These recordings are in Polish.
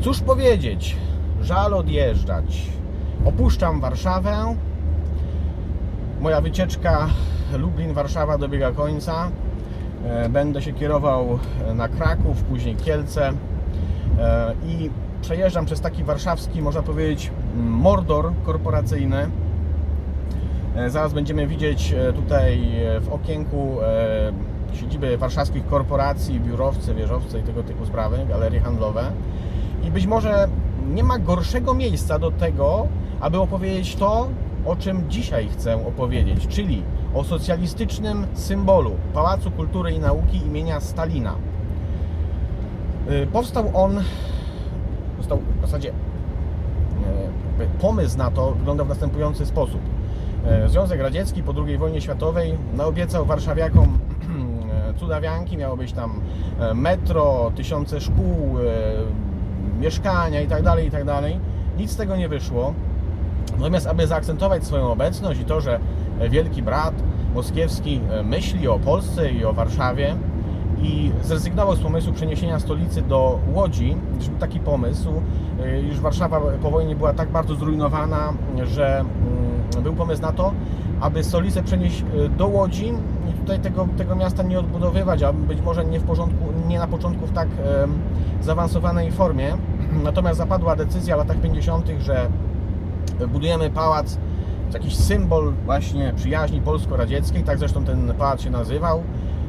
Cóż powiedzieć? Żal odjeżdżać. Opuszczam Warszawę. Moja wycieczka Lublin-Warszawa dobiega końca. E, Będę się kierował na Kraków, później Kielce E, i przejeżdżam przez taki warszawski, można powiedzieć, mordor korporacyjny. E, Zaraz będziemy widzieć e, tutaj e, w okienku e, siedziby warszawskich korporacji, biurowce, wieżowce i tego typu sprawy, galerie handlowe. I być może nie ma gorszego miejsca do tego, aby opowiedzieć to, o czym dzisiaj chcę opowiedzieć, czyli o socjalistycznym symbolu Pałacu Kultury i Nauki imienia Stalina. Y, Powstał on, został w zasadzie jakby pomysł na to wyglądał w następujący sposób. E, Związek Radziecki po II wojnie światowej naobiecał warszawiakom cudawianki, miało być tam e, metro, tysiące szkół, e, mieszkania itd., itd. Nic z tego nie wyszło. Natomiast aby zaakcentować swoją obecność i to, że Wielki Brat Moskiewski e, myśli o Polsce i o Warszawie i zrezygnował z pomysłu przeniesienia stolicy do Łodzi, gdyż był taki pomysł, już Warszawa po wojnie była tak bardzo zrujnowana, że mm, był pomysł na to, aby stolicę przenieść e, do Łodzi i tutaj tego, tego miasta nie odbudowywać, a być może nie w porządku, nie na początku w tak zaawansowanej formie. Natomiast zapadła decyzja w latach 50., że budujemy pałac, jakiś symbol właśnie przyjaźni polsko-radzieckiej, tak zresztą ten pałac się nazywał.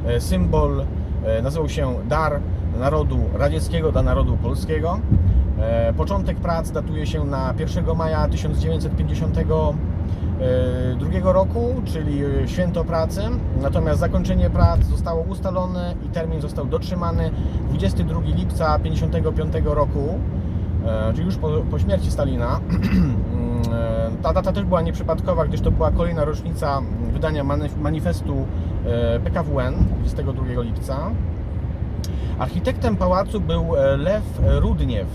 E, Symbol e, nazywał się Dar Narodu Radzieckiego dla Narodu Polskiego. Początek prac datuje się na 1 maja 1952 roku, czyli święto pracy. Natomiast zakończenie prac zostało ustalone i termin został dotrzymany 22 lipca 1955 roku, e, czyli już po, po śmierci Stalina. E, Ta data też była nieprzypadkowa, gdyż to była kolejna rocznica wydania manif- manifestu e, PKWN 22 lipca. Architektem pałacu był e, Lew Rudniew,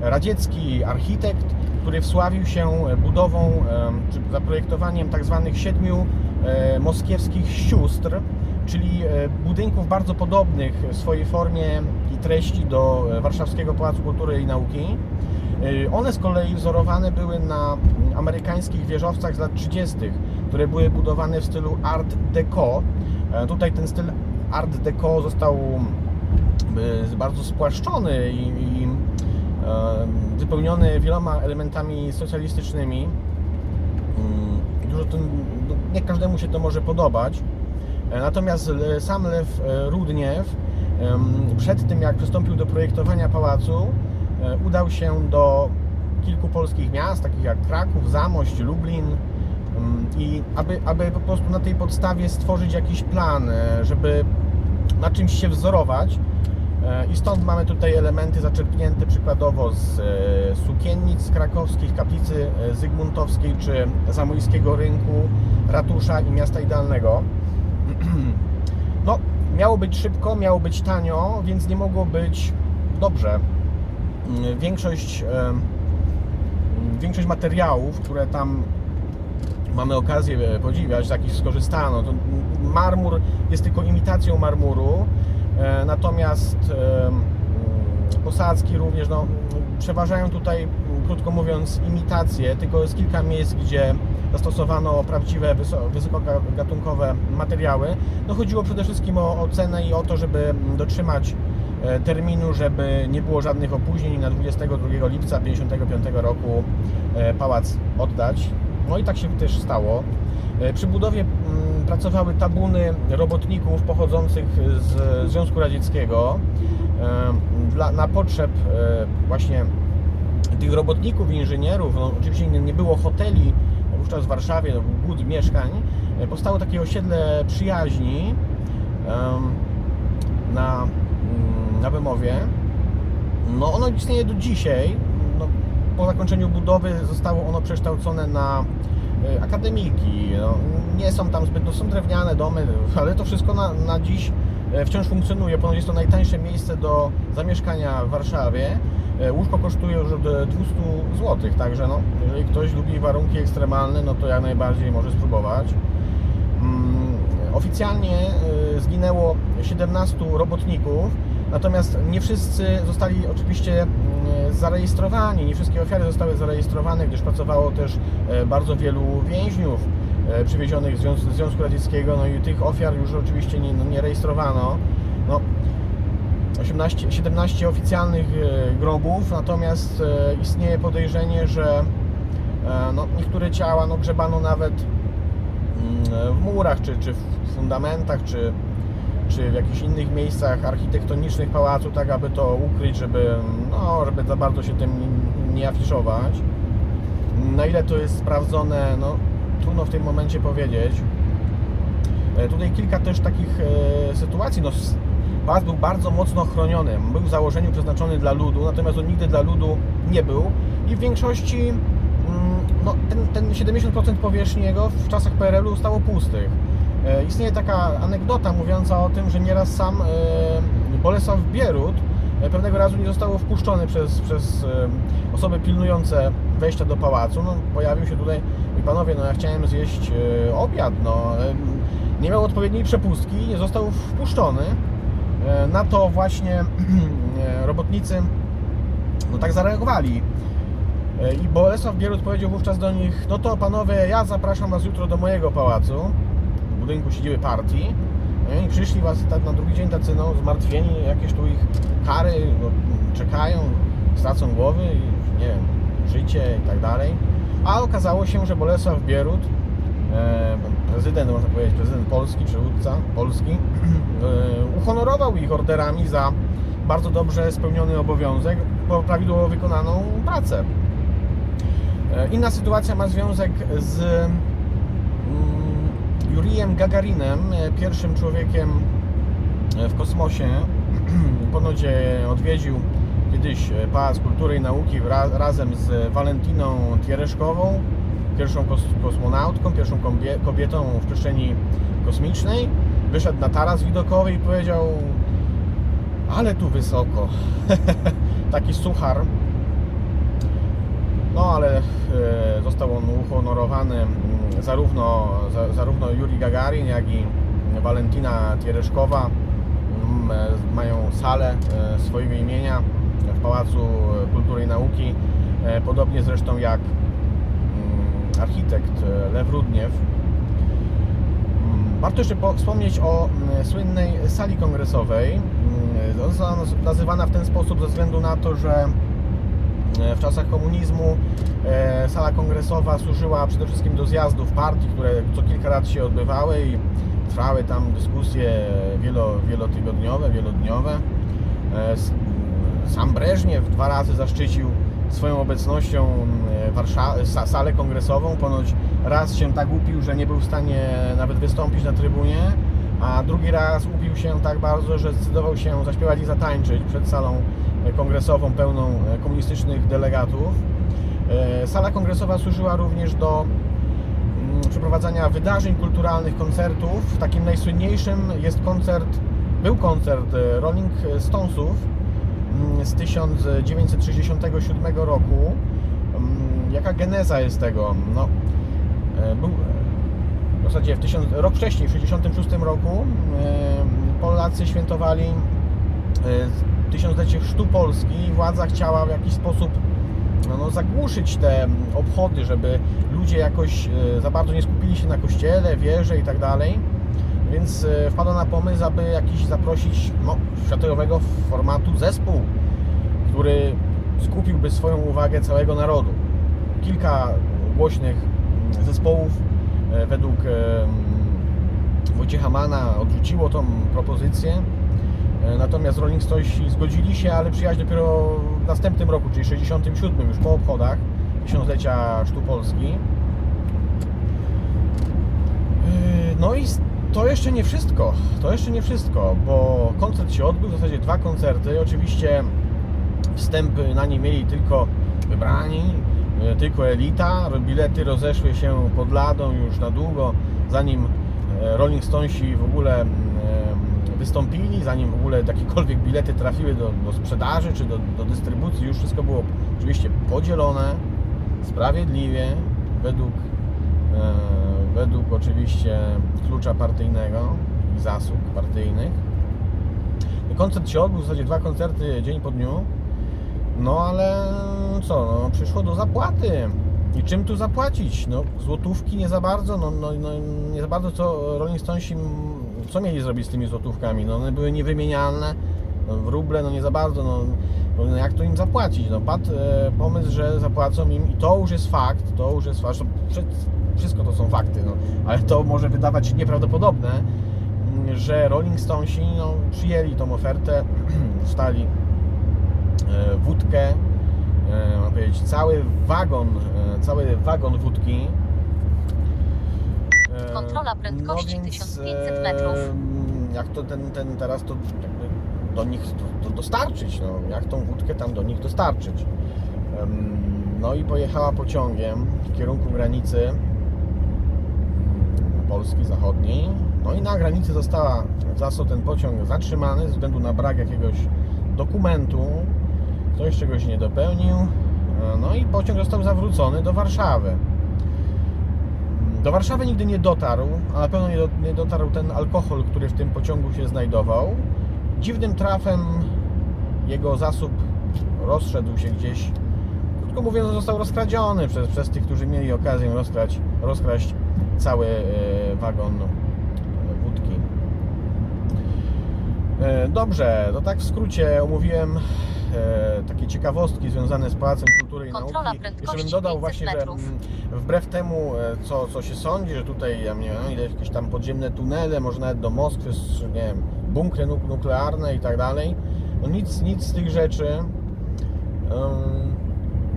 radziecki architekt, który wsławił się budową e, czy zaprojektowaniem tak zwanych siedmiu e, moskiewskich sióstr, czyli e, budynków bardzo podobnych w swojej formie i treści do warszawskiego Pałacu Kultury i Nauki. One z kolei wzorowane były na mm, amerykańskich wieżowcach z lat 30., które były budowane w stylu Art Deco. Tutaj ten styl Art Deco został y, bardzo spłaszczony i, wypełniony wieloma elementami socjalistycznymi. Mm, Dużo tym, no, nie każdemu się to może podobać. E, Natomiast sam Lew e, Rudniew przed tym jak przystąpił do projektowania pałacu e, udał się do kilku polskich miast, takich jak Kraków, Zamość, Lublin em, i aby, aby po prostu na tej podstawie stworzyć jakiś plan, żeby na czymś się wzorować. E, I stąd mamy tutaj elementy zaczerpnięte przykładowo z e, sukiennic krakowskich, kaplicy e, zygmuntowskiej czy zamojskiego rynku, ratusza i miasta idealnego. No, miało być szybko, miało być tanio, więc nie mogło być dobrze. Mm, Większość, mm, większość materiałów, które tam mamy okazję podziwiać, z jakich skorzystano, to marmur jest tylko imitacją marmuru, natomiast e, mm, posadzki również no, przeważają tutaj, krótko mówiąc, imitacje, tylko jest kilka miejsc, gdzie zastosowano prawdziwe, wyso- wysokogatunkowe materiały. No chodziło przede wszystkim o, o cenę i o to, żeby dotrzymać e, terminu, żeby nie było żadnych opóźnień na 22 lipca 1955 roku e, pałac oddać. No i tak się też stało. Przy budowie pracowały tabuny robotników pochodzących z Związku Radzieckiego. Na potrzeb e, właśnie tych robotników inżynierów, no, oczywiście nie, było hoteli wówczas w Warszawie, no, głód mieszkań, e, powstało takie osiedle przyjaźni na, mm, na. No ono istnieje do dzisiaj. No, po zakończeniu budowy zostało ono przekształcone na e, akademiki. No, nie są tam zbyt, no, są drewniane domy, ale to wszystko na, na dziś e, wciąż funkcjonuje. Ponoć jest to najtańsze miejsce do zamieszkania w Warszawie. E, Łóżko kosztuje już od 200 zł, także no, jeżeli ktoś lubi warunki ekstremalne, no to jak najbardziej może spróbować. Mm, Oficjalnie e, zginęło 17 robotników, Natomiast nie wszyscy zostali oczywiście mm, zarejestrowani, nie wszystkie ofiary zostały zarejestrowane, gdyż pracowało też bardzo wielu więźniów przywiezionych z Związku, Radzieckiego, no i tych ofiar już oczywiście nie, no, nie rejestrowano. No, 18, 17 oficjalnych e, grobów, natomiast e, istnieje podejrzenie, że e, no, niektóre ciała no, grzebano nawet mm, w murach, czy, czy w fundamentach, czy, czy w jakichś innych miejscach architektonicznych pałacu, tak aby to ukryć, żeby, no, żeby za bardzo się tym nie afiszować. Na ile to jest sprawdzone, no, trudno w tym momencie powiedzieć. E, Tutaj kilka też takich e, sytuacji. No, pas był bardzo mocno chroniony. Był w założeniu przeznaczony dla ludu, natomiast on nigdy dla ludu nie był. I w większości mm, no, ten, ten 70% powierzchni jego w czasach PRL-u zostało pustych. E, Istnieje taka anegdota mówiąca o tym, że nieraz sam Bolesław Bierut pewnego razu nie został wpuszczony przez, przez osoby pilnujące wejścia do pałacu. No, pojawił się tutaj i panowie, no ja chciałem zjeść e, obiad, no e, nie miał odpowiedniej przepustki, nie został wpuszczony. E, Na to właśnie robotnicy no tak zareagowali. I Bolesław Bierut powiedział wówczas do nich, no to panowie, ja zapraszam was jutro do mojego pałacu, w budynku siedziby partii. I przyszli was tak na drugi dzień tacy no, zmartwieni, jakieś tu ich kary no, czekają, stracą głowy, i, nie wiem, życie i tak dalej. A okazało się, że Bolesław Bierut, e, prezydent, można powiedzieć, prezydent Polski, przywódca Polski, e, uhonorował ich orderami za bardzo dobrze spełniony obowiązek, prawidłowo wykonaną pracę. E, Inna sytuacja ma związek z mm, Jurijem Gagarinem, pierwszym człowiekiem w kosmosie. Ponoć odwiedził kiedyś e, Pałac Kultury i Nauki razem z Walentiną Tiereszkową, pierwszą kos kosmonautką, pierwszą kobie- kobietą w przestrzeni kosmicznej. Wyszedł na taras widokowy i powiedział ale tu wysoko. Taki suchar. No ale e, został on uhonorowany mm, zarówno, za, zarówno Juri Gagarin, jak i Walentina Tiereszkowa mają salę e, swojego imienia w Pałacu Kultury i Nauki. E, Podobnie zresztą jak mm, architekt e, Lew Rudniew. Mm, Warto jeszcze po- wspomnieć o mm, słynnej sali kongresowej. Mm, została naz- nazywana w ten sposób ze względu na to, że w czasach komunizmu sala kongresowa służyła przede wszystkim do zjazdów partii, które co kilka lat się odbywały i trwały tam dyskusje wielo, wielotygodniowe, wielodniowe. E, Sam Breżniew dwa razy zaszczycił swoją obecnością e, Warsza- sa- salę kongresową. Ponoć raz się tak upił, że nie był w stanie nawet wystąpić na trybunie, a drugi raz upił się tak bardzo, że zdecydował się zaśpiewać i zatańczyć przed salą kongresową pełną e, komunistycznych delegatów. Sala kongresowa służyła również do przeprowadzania wydarzeń kulturalnych, koncertów. Takim najsłynniejszym jest koncert, był koncert e, Rolling Stonesów mm, z 1967 roku. Mm, Jaka geneza jest tego? No, e, był w zasadzie w tysiąc, rok wcześniej, w 1966 roku, e, Polacy świętowali tysiąclecie chrztu Polski i władza chciała w jakiś sposób no, no, zagłuszyć te obchody, żeby ludzie jakoś e, za bardzo nie skupili się na kościele, wierze i tak dalej. Więc e, wpadła na pomysł, aby jakiś zaprosić no, światowego formatu zespół, który skupiłby swoją uwagę całego narodu. Kilka głośnych zespołów e, według Wojciecha Mana odrzuciło tą propozycję. Natomiast Rolling Stonesi zgodzili się, ale przyjechać dopiero w następnym roku, czyli 67, już po obchodach tysiąclecia Sztu Polski. Yy, No i to jeszcze nie wszystko. To jeszcze nie wszystko, bo koncert się odbył, w zasadzie dwa koncerty. Oczywiście wstępy na nie mieli tylko wybrani, yy, tylko elita. Bilety rozeszły się pod ladą już na długo, zanim e, Rolling Stonesi w ogóle wystąpili, zanim w ogóle jakiekolwiek bilety trafiły do, do sprzedaży czy do, do dystrybucji. Już wszystko było oczywiście podzielone sprawiedliwie według e, według oczywiście klucza partyjnego i zasług partyjnych. Koncert się odbył, w zasadzie dwa koncerty dzień po dniu. No ale co, no, przyszło do zapłaty. I czym tu zapłacić? No, złotówki nie za bardzo, no, no, no nie za bardzo co Rolling Stonesi, co mieli zrobić z tymi złotówkami? No one były niewymienialne, no, w ruble no nie za bardzo, no, no jak to im zapłacić? No padł e, pomysł, że zapłacą im i to już jest fakt, to już jest fakt, wszystko to są fakty, no, ale to może wydawać się nieprawdopodobne, m, że Rolling Stonesi no, przyjęli tą ofertę, stali e, wódkę, e, można powiedzieć, cały wagon, e, cały wagon wódki. E, Kontrola prędkości 1500 metrów. Jak to ten, ten teraz to do nich to, to dostarczyć, no, jak tą wódkę tam do nich dostarczyć. No i pojechała pociągiem w kierunku granicy Polski Zachodniej. No i na granicy została został ten pociąg zatrzymany ze względu na brak jakiegoś dokumentu. Ktoś czegoś nie dopełnił. E, No i pociąg został zawrócony do Warszawy. Do Warszawy nigdy nie dotarł, a na pewno do, nie dotarł ten alkohol, który w tym pociągu się znajdował. Dziwnym trafem jego zasób rozszedł się gdzieś. Krótko mówiąc, został rozkradziony przez, przez tych, którzy mieli okazję rozkrać, rozkraść cały e, wagon e, wódki. E, Dobrze, to tak w skrócie omówiłem takie ciekawostki związane z Pałacem Kultury i Kontrola Nauki. Jeszcze bym dodał 500 właśnie, że metrów. mm, wbrew temu, e, co, co się sądzi, że tutaj ja nie wiem, ile jakieś tam podziemne tunele, może nawet do Moskwy, nie wiem, bunkry nuk- nuklearne i tak dalej, no nic, nic z tych rzeczy.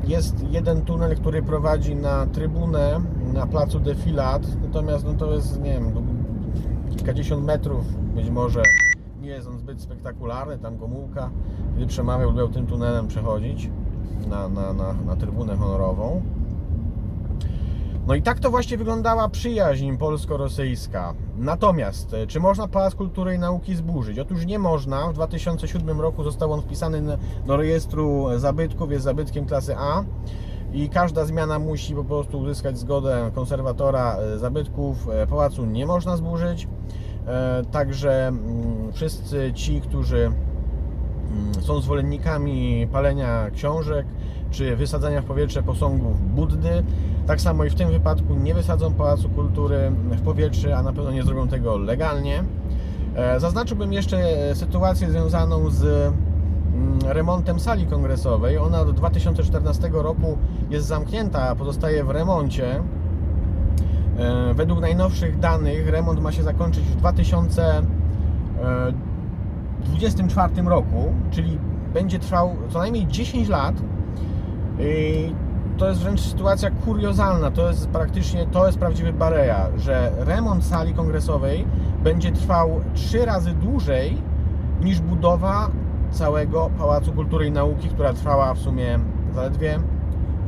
Jest jeden tunel, który prowadzi na trybunę na placu Defilat, natomiast no to jest, nie wiem, kilkadziesiąt metrów być może. Nie jest on zbyt spektakularny, tam Gomułka, gdy przemawiał, lubiał tym tunelem przechodzić na, na, na, na trybunę honorową. No i tak to właśnie wyglądała przyjaźń polsko-rosyjska. Natomiast, e, czy można Pałac Kultury i Nauki zburzyć? Otóż nie można. W 2007 roku został on wpisany do rejestru zabytków, jest zabytkiem klasy A i każda zmiana musi po prostu uzyskać zgodę konserwatora e, zabytków. E, Pałacu nie można zburzyć. E, Także mm, wszyscy ci, którzy mm, są zwolennikami palenia książek czy wysadzania w powietrze posągów Buddy. Tak samo i w tym wypadku nie wysadzą Pałacu Kultury w powietrze, a na pewno nie zrobią tego legalnie. E, Zaznaczyłbym jeszcze e, sytuację związaną z mm, remontem sali kongresowej. Ona od 2014 roku jest zamknięta, pozostaje w remoncie. E, Według najnowszych danych remont ma się zakończyć w 2024 roku, czyli będzie trwał co najmniej 10 lat. To jest wręcz sytuacja kuriozalna. To jest praktycznie to jest prawdziwy bareja, że remont sali kongresowej będzie trwał 3 razy dłużej niż budowa całego Pałacu Kultury i Nauki, która trwała w sumie zaledwie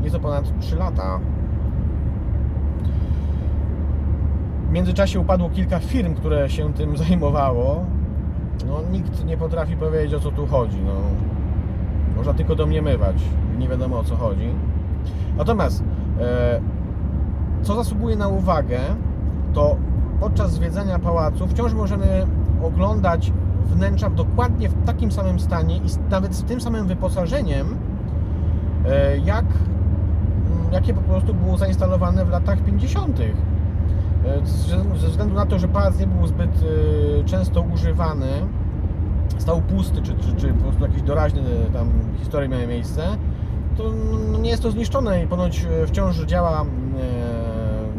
nieco ponad 3 lata. W międzyczasie upadło kilka firm, które się tym zajmowało. No, nikt nie potrafi powiedzieć o co tu chodzi. No, można tylko domniemywać, nie wiadomo o co chodzi. Natomiast, e, co zasługuje na uwagę, to podczas zwiedzania pałacu wciąż możemy oglądać wnętrza dokładnie w takim samym stanie i nawet z tym samym wyposażeniem, e, jak, jakie po prostu było zainstalowane w latach 50. E, Ze, względu na to, że pałac nie był zbyt e, często używany, stał pusty, czy, czy, czy po prostu jakieś doraźne tam historie miały miejsce, to no, nie jest to zniszczone i ponoć e, wciąż działa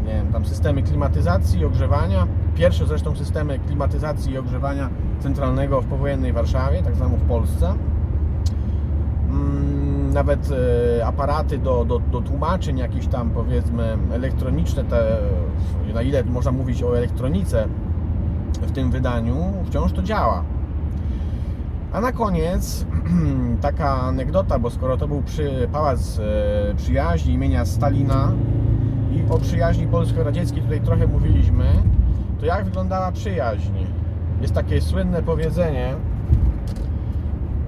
nie wiem, tam systemy klimatyzacji i ogrzewania. Pierwsze zresztą systemy klimatyzacji i ogrzewania centralnego w powojennej Warszawie, tak samo w Polsce. Nawet e, aparaty do, do, do tłumaczeń jakieś tam powiedzmy elektroniczne, te, na ile można mówić o elektronice w tym wydaniu, wciąż to działa. A na koniec taka anegdota, bo skoro to był przy, pałac e, przyjaźni imienia Stalina i o przyjaźni polsko-radzieckiej tutaj trochę mówiliśmy, to jak wyglądała przyjaźń? Jest takie słynne powiedzenie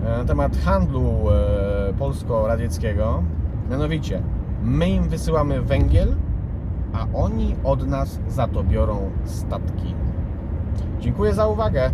e, na temat handlu polsko-radzieckiego, mianowicie my im wysyłamy węgiel, a oni od nas za to biorą statki. Dziękuję za uwagę.